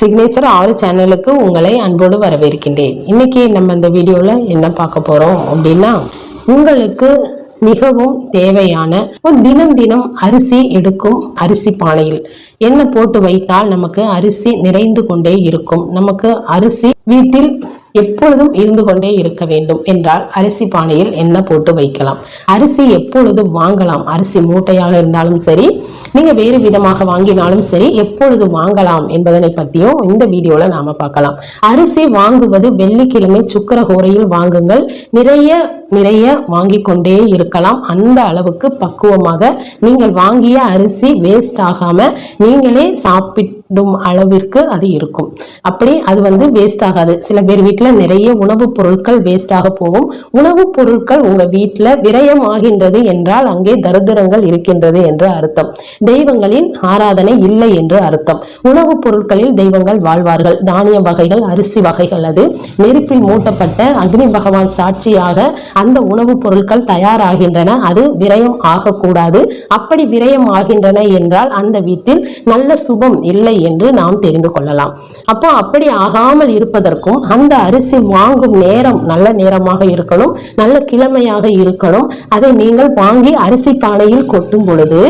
Signature ஆறு சேனலுக்கு உங்களை அன்போடு வரவேற்கின்றேன். இன்னைக்கு நம்ம இந்த வீடியோல என்ன பார்க்க போறோம் அப்படின்னா உங்களுக்கு மிகவும் தேவையான தினம் தினம் அரிசி எடுக்கும் அரிசி பானையில். என்ன போட்டு வைத்தால் நமக்கு அரிசி நிறைந்து கொண்டே இருக்கும். நமக்கு அரிசி வீட்டில் எப்பொழுதும் இருந்து கொண்டே இருக்க வேண்டும் என்றால் அரிசி பானையில் என்ன போட்டு வைக்கலாம். அரிசி எப்பொழுதும் வாங்கலாம். அரிசி மூட்டையாக இருந்தாலும் சரி நீங்க வேறு விதமாக வாங்கினாலும் சரி எப்பொழுது வாங்கலாம் என்பதனை பத்தியும் இந்த வீடியோல நாம பார்க்கலாம். அரிசி வாங்குவது வெள்ளிக்கிழமை சுக்கரகோரையில் வாங்குங்கள். நிறைய நிறைய வாங்கி கொண்டே இருக்கலாம். அந்த அளவுக்கு பக்குவமாக நீங்கள் வாங்கிய அரிசி வேஸ்ட் ஆகாம நீங்களே சாப்பிட்டு சாப்பிடும் அளவிற்கு அது இருக்கும். அப்படி அது வந்து வேஸ்ட் ஆகாது. சில பேர் வீட்டில் நிறைய உணவுப் பொருட்கள் வேஸ்ட் ஆக போகும். உணவுப் பொருட்கள் உங்க வீட்டில் விரயம் ஆகின்றது என்றால் அங்கே தருதரங்கள் இருக்கின்றது என்று அர்த்தம். தெய்வங்களின் ஆராதனை இல்லை என்று அர்த்தம். உணவுப் பொருட்களில் தெய்வங்கள் வாழ்வார்கள். தானிய வகைகள் அரிசி வகைகள் அது. நெருப்பில் மூட்டப்பட்ட அக்னி பகவான் சாட்சியாக அந்த உணவுப் பொருட்கள் தயாராகின்றன. அது விரயம் ஆகக்கூடாது. அப்படி விரயம் ஆகின்றன என்றால் அந்த வீட்டில் நல்ல சுபம் இல்லை என்று நாம் தெரிந்து கொள்ளலாம். அப்போ அப்படி ஆகாமல் இருப்பதற்கும் அந்த அரிசி வாங்கும் நேரம் நல்ல நேரமாக இருக்கணும் நல்ல கிழமையாக இருக்கணும். அதை நீங்கள் வாங்கி அரிசி பானையில் கொட்டும் பொழுது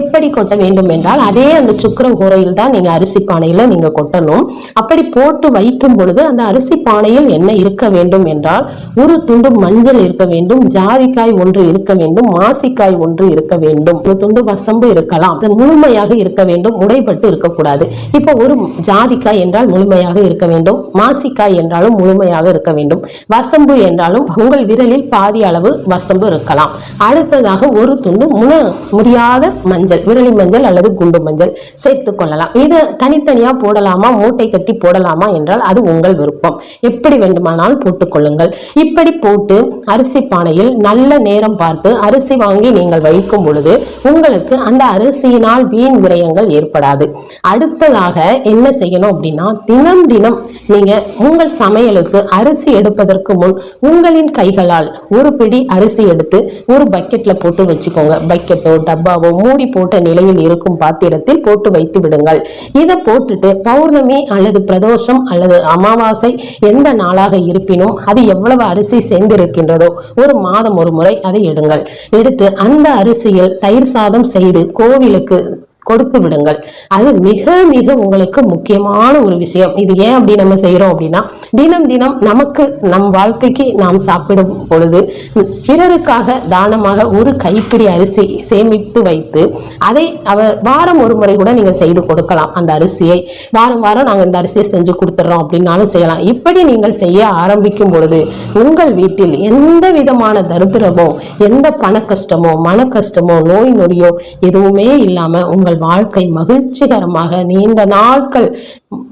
எப்படி கொட்ட வேண்டும் என்றால் அதே அந்த சுக்கர கூரையில் தான் நீங்க அரிசி பானையில நீங்க கொட்டணும். அப்படி போட்டு வைக்கும் பொழுது அந்த அரிசி பானையில் என்ன இருக்க வேண்டும் என்றால் ஒரு துண்டு மஞ்சள் இருக்க வேண்டும் ஜாதிக்காய் ஒன்று இருக்க வேண்டும் மாசிக்காய் ஒன்று இருக்க வேண்டும். ஒரு துண்டு வசம்பு இருக்கலாம். முழுமையாக இருக்க வேண்டும் உடைப்பட்டு இருக்கக்கூடாது. இப்போ ஒரு ஜாதிக்காய் என்றால் முழுமையாக இருக்க வேண்டும். மாசிக்காய் என்றாலும் முழுமையாக இருக்க வேண்டும். வசம்பு என்றாலும் உங்கள் விரலில் பாதி அளவு வசம்பு இருக்கலாம். அடுத்ததாக ஒரு துண்டு முன முடியாத மஞ்சள் விரலி மஞ்சள் அல்லது குண்டு மஞ்சள் சேர்த்து கொள்ளலாம். இதை தனித்தனியா போடலாமா? மூட்டை கட்டி போடலாமா என்றால் அது உங்கள் விருப்பம். எப்படி வேண்டுமானாலும் போட்டுக்கொள்ளுங்கள் இப்படி போட்டு அரிசி பானையில் நல்ல நேரம் பார்த்து அரிசி வாங்கி நீங்கள் வைக்கும் பொழுது உங்களுக்கு அந்த அரிசியினால் வீண் விரயங்கள் ஏற்படாது. அடுத்ததாக என்ன செய்யணும் அப்படின்னா தினம் தினம் நீங்க உங்கள் சமையலுக்கு அரிசி எடுப்பதற்கு முன் உங்களின் கைகளால் ஒரு பிடி அரிசி எடுத்து ஒரு பக்கெட்ல போட்டு வச்சுக்கோங்க. பக்கெட்டோ டப்பாவோ மூடி போட்ட நிலையில் இருக்கும் பாத்திரத்தில் போட்டு வைத்து விடுங்கள். இதை போட்டுட்டு பௌர்ணமி அல்லது பிரதோஷம் அல்லது அமாவாசை எந்த நாளாக இருப்பினும் அது எவ்வளவு அரிசி சேர்ந்திருக்கின்றதோ ஒரு மாதம் ஒரு முறை அதை எடுங்கள். எடுத்து அந்த அரிசியில் தயிர் சாதம் செய்து கோவிலுக்கு கொடுத்து விடுங்கள். அது மிக மிக உங்களுக்கு முக்கியமான ஒரு விஷயம். இது ஏன் அப்படி நம்ம செய்யறோம் அப்படின்னா தினம் தினம் நமக்கு நம் வாழ்க்கைக்கு நாம் சாப்பிடும் பொழுது பிறருக்காக தானமாக ஒரு கைப்பிடி அரிசி சேமித்து வைத்து அதை அவ வாரம் ஒரு முறை கூட நீங்கள் செய்து கொடுக்கலாம் அந்த அரிசியை. வாரம் வாரம் நாங்கள் இந்த அரிசியை செஞ்சு கொடுத்துட்றோம் அப்படின்னாலும் செய்யலாம். இப்படி நீங்கள் செய்ய ஆரம்பிக்கும் பொழுது உங்கள் வீட்டில் எந்த விதமான தரித்திரமோ எந்த பண கஷ்டமோ மன கஷ்டமோ நோய் நொடியோ எதுவுமே இல்லாமல் உங்கள் வாழ்க்கை மகிழ்ச்சிகரமாக நீண்ட நாட்கள்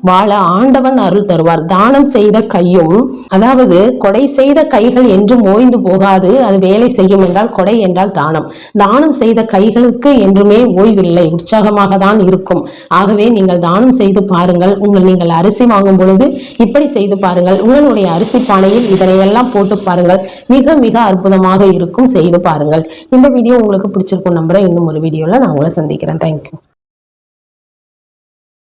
வாழ ஆண்டவன் அருள் தருவார். தானம் செய்த கையும் அதாவது கொடை செய்த கைகள் என்றும் ஓய்ந்து போகாது. அது வேலை செய்யும் என்றால் கொடை என்றால் தானம். தானம் செய்த கைகளுக்கு என்றுமே ஓய்வில்லை. உற்சாகமாக தான் இருக்கும். ஆகவே நீங்கள் தானம் செய்து பாருங்கள். உங்கள் நீங்கள் அரிசி வாங்கும் பொழுது இப்படி செய்து பாருங்கள். உங்களுடைய அரிசி பானையில் இதனையெல்லாம் போட்டு பாருங்கள். மிக மிக அற்புதமாக இருக்கும் செய்து பாருங்கள். இந்த வீடியோ உங்களுக்கு பிடிச்சிருக்கும் நம்புறேன். இன்னும் ஒரு வீடியோவில் நான் உங்களை சந்திக்கிறேன். தேங்க்யூ